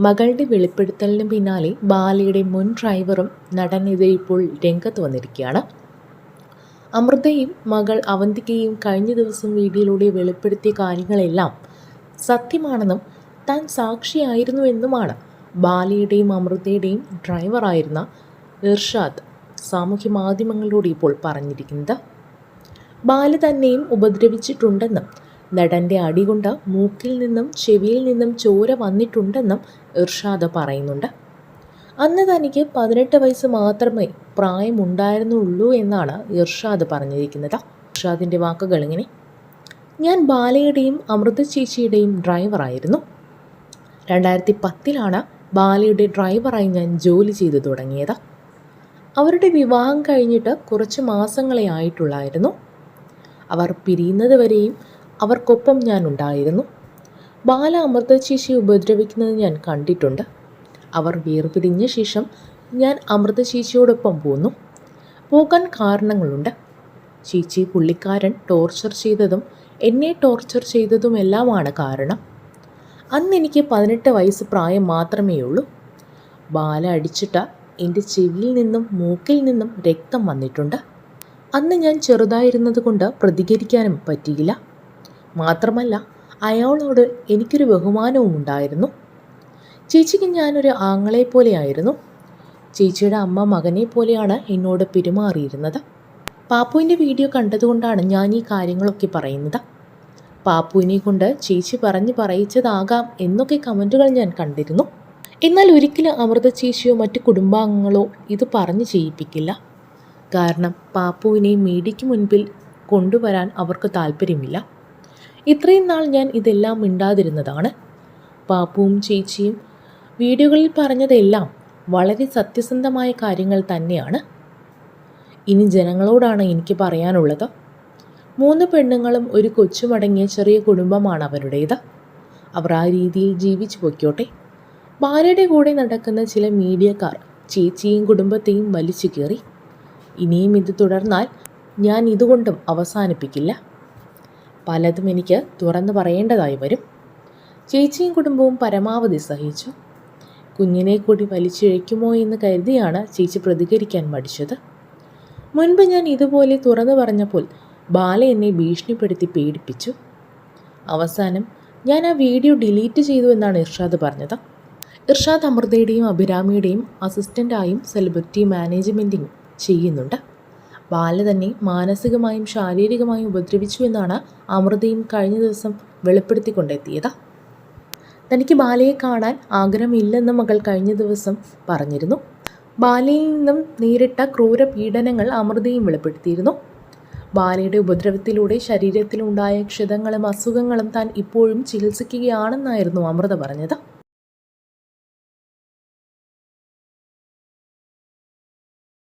മകളുടെ വെളിപ്പെടുത്തലിന് പിന്നാലെ ബാലയുടെ മുൻ ഡ്രൈവറും നടനെതിരെ ഇപ്പോൾ രംഗത്ത് വന്നിരിക്കുകയാണ് അമൃതയും മകൾ അവന്തികയും കഴിഞ്ഞ ദിവസം വീഡിയോയിലൂടെ വെളിപ്പെടുത്തിയ കാര്യങ്ങളെല്ലാം സത്യമാണെന്നും താൻ സാക്ഷിയായിരുന്നുവെന്നുമാണ് ബാലയുടെയും അമൃതയുടെയും ഡ്രൈവറായിരുന്ന ഇർഷാദ് സാമൂഹ്യ മാധ്യമങ്ങളിലൂടെ ഇപ്പോൾ പറഞ്ഞിരിക്കുന്നത്. ബാല തന്നെയും ഉപദ്രവിച്ചിട്ടുണ്ടെന്നും നടന്റെ അടികൊണ്ട് മൂക്കിൽ നിന്നും ചെവിയിൽ നിന്നും ചോര വന്നിട്ടുണ്ടെന്നും ഇർഷാദ് പറയുന്നുണ്ട്. അന്ന് തനിക്ക് പതിനെട്ട് വയസ്സ് മാത്രമേ പ്രായമുണ്ടായിരുന്നുള്ളൂ എന്നാണ് ഇർഷാദ് പറഞ്ഞിരിക്കുന്നത്. ഇർഷാദിന്റെ വാക്കുകൾ ഇങ്ങനെ. ഞാൻ ബാലയുടെയും അമൃത ചേച്ചിയുടെയും ഡ്രൈവറായിരുന്നു രണ്ടായിരത്തി പത്തിലാണ് ബാലയുടെ ഡ്രൈവറായി ഞാൻ ജോലി ചെയ്തു തുടങ്ങിയത്. അവരുടെ വിവാഹം കഴിഞ്ഞിട്ട് കുറച്ച് മാസങ്ങളെ ആയിട്ടുള്ളായിരുന്നു. അവർ പിരിയുന്നത് വരെയും അവർക്കൊപ്പം ഞാൻ ഉണ്ടായിരുന്നു. ബാല അമൃത ചേച്ചിയെ ഉപദ്രവിക്കുന്നത് ഞാൻ കണ്ടിട്ടുണ്ട്. അവർ വേർപിരിഞ്ഞ ശേഷം ഞാൻ അമൃത ചേച്ചിയോടൊപ്പം പോന്നു. പോകാൻ കാരണങ്ങളുണ്ട്. ചേച്ചി പുള്ളിക്കാരൻ ടോർച്ചർ ചെയ്തതും എന്നെ ടോർച്ചർ ചെയ്തതുമെല്ലാമാണ് കാരണം. അന്ന് എനിക്ക് പതിനെട്ട് വയസ്സ് പ്രായം മാത്രമേ ഉള്ളൂ ബാല അടിച്ചിട്ട എന്റെ ചെവിയിൽ നിന്നും മൂക്കിൽ നിന്നും രക്തം വന്നിട്ടുണ്ട്. അന്ന് ഞാൻ ചെറുതായിരുന്നതുകൊണ്ട് പ്രതികരിക്കാനും പറ്റിയില്ല. മാത്രമല്ല അയാളോട് എനിക്കൊരു ബഹുമാനവും ഉണ്ടായിരുന്നു. ചേച്ചിക്ക് ഞാനൊരു ആങ്ങളെ പോലെയായിരുന്നു. ചേച്ചിയുടെ അമ്മ മകനെ പോലെയാണ് എന്നോട് പെരുമാറിയിരുന്നത്. പാപ്പുവിന്റെ വീഡിയോ കണ്ടതുകൊണ്ടാണ് ഞാൻ ഈ കാര്യങ്ങളൊക്കെ പറയുന്നത്. പാപ്പുവിനെ കൊണ്ട് ചേച്ചി പറഞ്ഞ് പറയിച്ചതാകാം എന്നൊക്കെ കമന്റുകൾ ഞാൻ കണ്ടിരുന്നു. എന്നാൽ ഒരിക്കലും അമൃത ചേച്ചിയോ മറ്റു കുടുംബാംഗങ്ങളോ ഇത് പറഞ്ഞ് ചെയ്യിപ്പിക്കില്ല. കാരണം പാപ്പുവിനെ മീഡിയയ്ക്ക് മുൻപിൽ കൊണ്ടുവരാൻ അവർക്ക് താല്പര്യമില്ല. ഇത്രയും നാൾ ഞാൻ ഇതെല്ലാം മിണ്ടാതിരുന്നതാണ്. പാപ്പുവും ചേച്ചിയും വീഡിയോകളിൽ പറഞ്ഞതെല്ലാം വളരെ സത്യസന്ധമായ കാര്യങ്ങൾ തന്നെയാണ്. ഇനി ജനങ്ങളോടാണ് എനിക്ക് പറയാനുള്ളത്. മൂന്ന് പെണ്ണുങ്ങളും ഒരു കൊച്ചുമടങ്ങിയ ചെറിയ കുടുംബമാണ് അവരുടേത്. അവർ ആ രീതിയിൽ ജീവിച്ചു പൊയ്ക്കോട്ടെ. ഭാര്യയുടെ കൂടെ നടക്കുന്ന ചില മീഡിയക്കാർ ചേച്ചിയും കുടുംബത്തെയും വലിച്ചു കയറി ഇനിയും ഇത് തുടർന്നാൽ ഞാൻ ഇതുകൊണ്ടും അവസാനിപ്പിക്കില്ല. പലതും എനിക്ക് തുറന്നു പറയേണ്ടതായി വരും. ചേച്ചിയും കുടുംബവും പരമാവധി സഹിച്ചു. കുഞ്ഞിനെ കൂടി വലിച്ചിഴയ്ക്കുമോ എന്ന് കരുതിയാണ് ചേച്ചി പ്രതികരിക്കാൻ മടിച്ചത്. മുൻപ് ഞാൻ ഇതുപോലെ തുറന്നു പറഞ്ഞപ്പോൾ ബാല എന്നെ ഭീഷണിപ്പെടുത്തി പേടിപ്പിച്ചു. അവസാനം ഞാൻ ആ വീഡിയോ ഡിലീറ്റ് ചെയ്തു എന്നാണ് ഇർഷാദ് പറഞ്ഞത്. ഇർഷാദ് അമൃതയുടെയും അഭിരാമിയുടെയും അസിസ്റ്റന്റായും സെലിബ്രിറ്റി മാനേജ്മെന്റിങ് ചെയ്യുന്നുണ്ട്. ബാല തന്നെ മാനസികമായും ശാരീരികമായും ഉപദ്രവിച്ചു എന്നാണ് അമൃതയും കഴിഞ്ഞ ദിവസം വെളിപ്പെടുത്തിക്കൊണ്ടെത്തിയത്. തനിക്ക് ബാലയെ കാണാൻ ആഗ്രഹമില്ലെന്ന് മകൾ കഴിഞ്ഞ ദിവസം പറഞ്ഞിരുന്നു. ബാലയിൽ നിന്നും നേരിട്ട ക്രൂര പീഡനങ്ങൾ അമൃതയും വെളിപ്പെടുത്തിയിരുന്നു. ബാലയുടെ ഉപദ്രവത്തിലൂടെ ശരീരത്തിലുണ്ടായ ക്ഷതങ്ങളും അസുഖങ്ങളും താൻ ഇപ്പോഴും ചികിത്സിക്കുകയാണെന്നായിരുന്നു അമൃത പറഞ്ഞത്.